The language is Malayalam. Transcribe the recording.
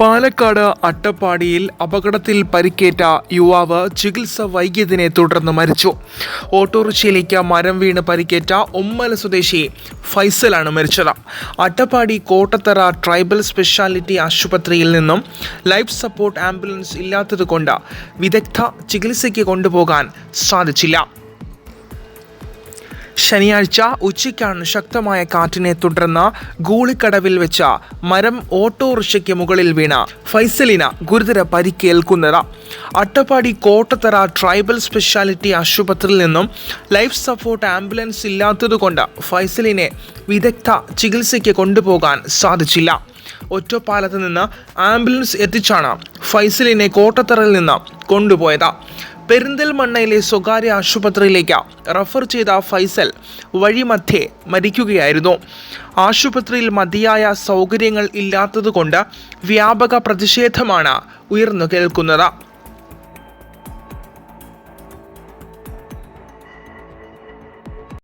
പാലക്കാട് അട്ടപ്പാടിയിൽ അപകടത്തിൽ പരിക്കേറ്റ യുവാവ് ചികിത്സ വൈകിയതിനെ തുടർന്ന് മരിച്ചു. ഓട്ടോറിക്ഷയിലേക്ക് മരം വീണ് പരിക്കേറ്റ ഉമ്മല സ്വദേശി ഫൈസലാണ് മരിച്ചത്. അട്ടപ്പാടി കോട്ടത്തറ ട്രൈബൽ സ്പെഷ്യാലിറ്റി ആശുപത്രിയിൽ നിന്നും ലൈഫ് സപ്പോർട്ട് ആംബുലൻസ് ഇല്ലാത്തതുകൊണ്ട് വിദഗ്ധ ചികിത്സയ്ക്ക് കൊണ്ടുപോകാൻ സാധിച്ചില്ല. ശനിയാഴ്ച ഉച്ചയ്ക്കാണ് ശക്തമായ കാറ്റിനെ തുടർന്ന് ഗൂളിക്കടവിൽ വെച്ച മരം ഓട്ടോറിക്ഷയ്ക്ക് മുകളിൽ വീണ ഫൈസലിന ഗുരുതര പരിക്കേൽക്കുന്നത്. അട്ടപ്പാടി കോട്ടത്തറ ട്രൈബൽ സ്പെഷ്യാലിറ്റി ആശുപത്രിയിൽ നിന്നും ലൈഫ് സപ്പോർട്ട് ആംബുലൻസ് ഇല്ലാത്തതുകൊണ്ട് ഫൈസലിനെ വിദഗ്ധ ചികിത്സയ്ക്ക് കൊണ്ടുപോകാൻ സാധിച്ചില്ല. ഒറ്റപ്പാലത്ത് നിന്ന് ആംബുലൻസ് എത്തിച്ചാണ് ഫൈസലിനെ കോട്ടത്തറയിൽ നിന്ന് കൊണ്ടുപോയത്. പെരിന്തൽമണ്ണയിലെ സ്വകാര്യ ആശുപത്രിയിലേക്ക് റഫർ ചെയ്ത ഫൈസൽ വഴിമധ്യേ മരിക്കുകയായിരുന്നു. ആശുപത്രിയിൽ മതിയായ സൗകര്യങ്ങൾ ഇല്ലാത്തതുകൊണ്ട് വ്യാപക പ്രതിഷേധമാണ് ഉയർന്നു കേൾക്കുന്നത്.